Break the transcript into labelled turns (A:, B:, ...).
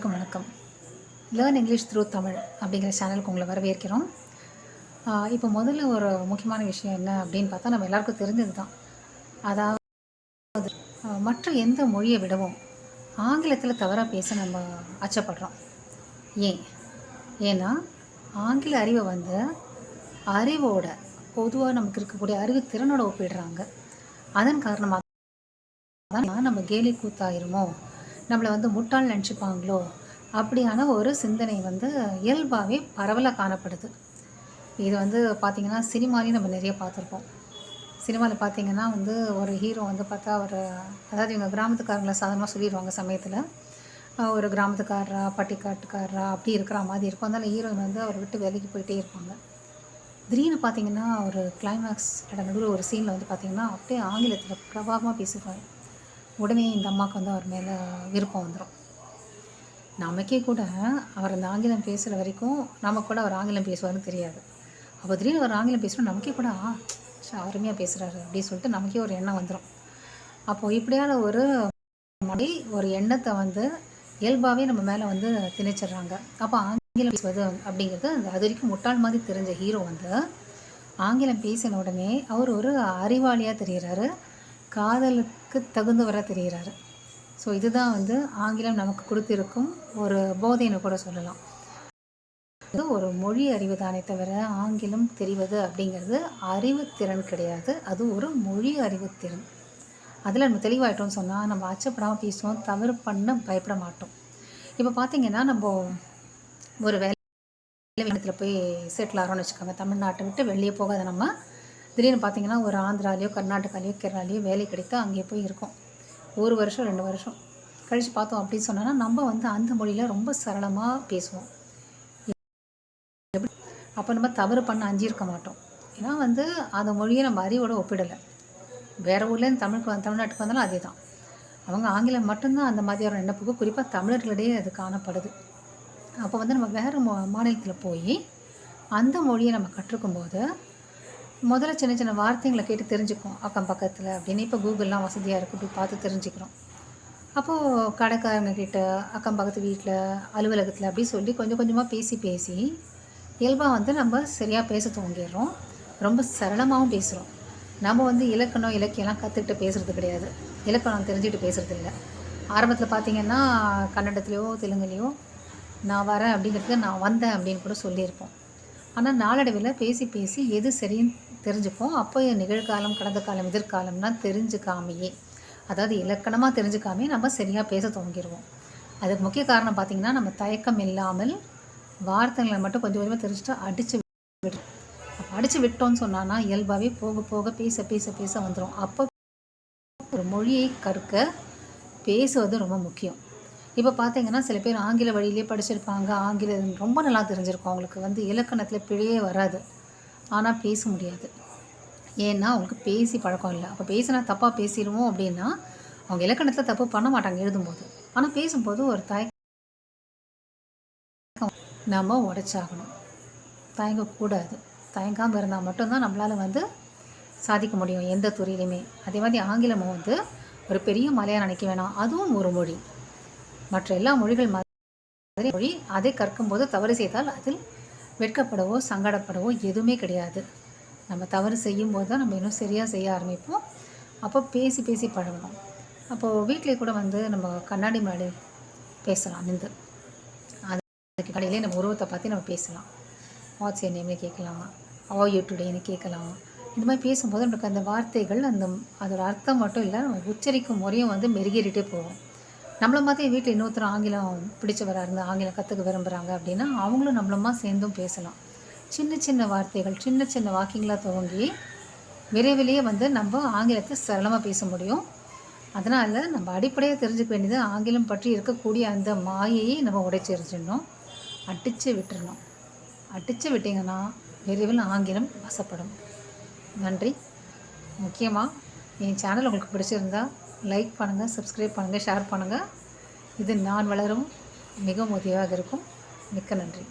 A: வணக்கம் வணக்கம். Learn English through Tamil அப்படிங்கிற சேனலுக்கு உங்களை வரவேற்கிறோம். இப்போ முதல்ல ஒரு முக்கியமான விஷயம் என்ன அப்படின்னு பார்த்தா நம்ம எல்லாருக்கும் தெரிஞ்சது தான். அதாவது மற்ற எந்த மொழியை விடவும் ஆங்கிலத்தில் தவறாக பேச நம்ம அச்சப்படுறோம். ஏன்? ஏன்னா ஆங்கில அறிவை வந்து அறிவோட பொதுவாக நமக்கு இருக்கக்கூடிய அறிவு திறனோட ஒப்பிடுறாங்க. அதன் காரணமாக தான் நம்ம கேலி கூத்தாயிருமோ நம்மளை வந்து முட்டாள் நினச்சிப்பாங்களோ? அப்படியான ஒரு சிந்தனை வந்து இயல்பாகவே பரவலாக காணப்படுது. இது வந்து பார்த்திங்கன்னா சினிமாலையும் நம்ம நிறைய பார்த்துருப்போம். சினிமாவில் பார்த்தீங்கன்னா வந்து ஒரு ஹீரோ வந்து பார்த்தா ஒரு அதாவது இவங்க கிராமத்துக்காரங்களை சாதாரணமாக சொல்லிடுவாங்க சமயத்தில். ஒரு கிராமத்துக்காரரா பட்டிக்காட்டுக்காரரா அப்படி இருக்கிற மாதிரி இருக்கும். அதனால் ஹீரோயின் வந்து அவர் விட்டு வேலைக்கு போயிட்டே இருப்பாங்க. திடீர்னு பார்த்தீங்கன்னா ஒரு கிளைமேக்ஸ் இட நடுவில் ஒரு சீனில் வந்து பார்த்தீங்கன்னா அப்படியே ஆங்கிலத்தில் பிரபாவமாக பேசிடுவாங்க உடனே இந்த அம்மாவுக்கு வந்து அவர் மேலே விருப்பம் வந்துடும் நமக்கே கூட அவர் அந்த ஆங்கிலம் பேசுகிற வரைக்கும் நமக்கு கூட அவர் ஆங்கிலம் பேசுவார்னு தெரியாது. அப்போ திடீர்னு அவர் ஆங்கிலம் பேசணும் நமக்கே கூட ஆ அருமையாக பேசுகிறாரு அப்படின்னு சொல்லிட்டு நமக்கே ஒரு எண்ணம் வந்துடும் அப்போது இப்படியான ஒரு மொழி ஒரு எண்ணத்தை வந்து இயல்பாகவே நம்ம மேலே வந்து திணிச்சிடுறாங்க. அப்போ ஆங்கிலம் பேசுவது அப்படிங்கிறது அந்த அது வரைக்கும் முட்டாள் மாதிரி தெரிஞ்ச ஹீரோ வந்து ஆங்கிலம் பேசின உடனே அவர் ஒரு அறிவாளியாக தெரிகிறாரு காதலுக்கு தகுந்தவராக தெரிகிறாரு. ஸோ இதுதான் வந்து ஆங்கிலம் நமக்கு கொடுத்திருக்கும் ஒரு போதைன்னு கூட சொல்லலாம். இது ஒரு மொழி அறிவு தானே தவிர ஆங்கிலம் தெரிவது அப்படிங்கிறது அறிவுத்திறன் கிடையாது. அது ஒரு மொழி அறிவுத்திறன் அதில் நம்ம தெளிவாயிட்டோம்னு சொன்னால் நம்ம அச்சப்படாமல் பேசுவோம் தவறு பண்ண பயப்பட மாட்டோம். இப்போ பார்த்தீங்கன்னா நம்ம ஒரு வேலை இடத்துல போய் செட்டில் ஆகிறோம்னு வச்சுக்கோங்க. தமிழ்நாட்டை விட்டு வெளியே போகாத நம்ம திடீர்னு பார்த்தீங்கன்னா ஒரு ஆந்திராலேயோ கர்நாடகாலேயோ கேரளாலேயோ வேலை கிடைத்து அங்கே போய் இருக்கும். ஒரு வருஷம் ரெண்டு வருஷம். கழித்து பார்த்தோம் அப்படின்னு சொன்னோன்னா நம்ம வந்து அந்த மொழியில் ரொம்ப சரளமாக பேசுவோம். அப்போ நம்ம தவறு பண்ண அஞ்சிருக்க மாட்டோம். ஏன்னா வந்து அந்த மொழியை நம்ம அறிவோட ஒப்பிடலை. வேறு ஊர்லேருந்து தமிழுக்கு தமிழ்நாட்டுக்கு வந்தாலும் அதே தான் அவங்க ஆங்கிலம் மட்டும்தான் அந்த மாதிரியான நினைப்புக்கு குறிப்பாக தமிழர்களிடையே அது காணப்படுது. அப்போ வந்து நம்ம வேறு மா மாநிலத்தில் போய் அந்த மொழியை நம்ம கற்றுக்கும் போது முதல்ல சின்ன சின்ன வார்த்தைங்களை கேட்டு தெரிஞ்சுப்போம் அக்கம் பக்கத்தில் அப்படின்னு. இப்போ கூகுள்லாம் வசதியாக இருக்குது இப்படி பார்த்து தெரிஞ்சுக்கிறோம். அப்போது கடைக்காரங்க கிட்ட அக்கம் பக்கத்து வீட்டில் அலுவலகத்தில் அப்படி சொல்லி கொஞ்சம் கொஞ்சமாக பேசி பேசி இயல்பாக வந்து நம்ம சரியாக பேச துவங்கிடுறோம். ரொம்ப சரளமாகவும் பேசுகிறோம் நம்ம வந்து இலக்கணம் இலக்கியம்லாம் கற்றுக்கிட்டு பேசுகிறது கிடையாது. இலக்கணம் தெரிஞ்சுக்கிட்டு பேசுகிறது இல்லை. ஆரம்பத்தில் பார்த்தீங்கன்னா கன்னடத்துலேயோ தெலுங்குலேயோ நான் வரேன் அப்படிங்கிறதுக்கு நான் வந்தேன் அப்படின்னு கூட சொல்லியிருப்போம். ஆனால் நாளடைவில் பேசி பேசி எது சரின்னு தெரிஞ்சுப்போம். அப்போ என் நிகழ்காலம் கடந்த காலம் எதிர்காலம்னா தெரிஞ்சுக்காமையே. அதாவது இலக்கணமாக தெரிஞ்சுக்காமே நம்ம சரியாக பேச துவங்கிடுவோம் அதுக்கு முக்கிய காரணம் பார்த்திங்கன்னா நம்ம தயக்கம் இல்லாமல் வார்த்தைகளை மட்டும் கொஞ்சம் கொஞ்சமாக தெரிஞ்சுட்டு அடித்து விடுறோம் அப்போ அடித்து விட்டோம்னு சொன்னான்னா இயல்பாகவே போக போக பேச பேச பேச வந்துடும் அப்போ ஒரு மொழியை கற்க பேசுவது ரொம்ப முக்கியம். இப்போ பார்த்தீங்கன்னா சில பேர் ஆங்கில வழியிலே படிச்சிருப்பாங்க. ஆங்கிலம் ரொம்ப நல்லா தெரிஞ்சிருக்கும். அவங்களுக்கு வந்து இலக்கணத்தில் பிழையே வராது. ஆனால் பேச முடியாது. ஏன்னா அவங்களுக்கு பேசி பழக்கம் இல்லை. அப்போ பேசினா தப்பாக பேசிடுவோம் அப்படின்னா அவங்க இலக்கணத்தில் தப்பு பண்ண மாட்டாங்க எழுதும்போது. ஆனால் பேசும்போது ஒரு தயக்கம் நம்ம உடைச்சாகணும். தயங்கக்கூடாது தயங்காமல் இருந்தால் மட்டும்தான் நம்மளால் வந்து சாதிக்க முடியும் எந்த துறையிலையுமே அதே மாதிரி ஆங்கிலமும் வந்து ஒரு பெரிய மலையாக நினைக்க வேணாம். அதுவும் ஒரு மொழி. மற்ற எல்லா மொழிகள் மாதிரி மொழி அதை கற்கும்போது தவறு செய்தால் அதில் வெட்கப்படவோ சங்கடப்படவோ எதுவுமே கிடையாது. நம்ம தவறு செய்யும் போது தான் நம்ம இன்னும் சரியாக செய்ய ஆரம்பிப்போம். அப்போ பேசி பேசி பழகணும். அப்போது வீட்டிலே கூட வந்து நம்ம கண்ணாடி முன்னாடி பேசலாம் நின்று. அதுக்கு கடையிலே நம்ம உருவத்தை பார்த்து நம்ம பேசலாம். வாட்ஸ் என் நேம்னு கேட்கலாம். ஆ யூ டுடேன்னு கேட்கலாம். இந்த மாதிரி பேசும்போது நமக்கு அந்த வார்த்தைகள் அந்த அதோட அர்த்தம் மட்டும் இல்லை நம்ம உச்சரிக்கும் முறையும் வந்து மெருகேறிட்டே போகும். நம்மள மாதிரி வீட்டில் இன்னொருத்தர் ஆங்கிலம் பிடிச்சவராக இருந்து ஆங்கிலம் கற்றுக்க விரும்புகிறாங்க அப்படின்னா அவங்களும் நம்மளமா சேர்ந்தும் பேசலாம். சின்ன சின்ன வார்த்தைகள் சின்ன சின்ன வாக்கிங்களாக துவங்கி விரைவிலேயே வந்து நம்ம ஆங்கிலத்தை சரளமாக பேச முடியும். அதனால் நம்ம அடிப்படையாக தெரிஞ்சுக்க வேண்டியது ஆங்கிலம் பற்றி இருக்கக்கூடிய அந்த மாயையை நம்ம உடைச்செறிஞ்சிடணும் அடித்து விட்டுறணும். அடித்து விட்டிங்கன்னா விரைவில் ஆங்கிலம் வசப்படும். நன்றி. முக்கியமாக என் சேனல் உங்களுக்கு பிடிச்சிருந்தா லைக் பண்ணுங்கள் சப்ஸ்கிரைப் பண்ணுங்கள் ஷேர் பண்ணுங்கள் இது நான் வளரும் மிகவும் உதவியாக இருக்கும். மிக்க நன்றி.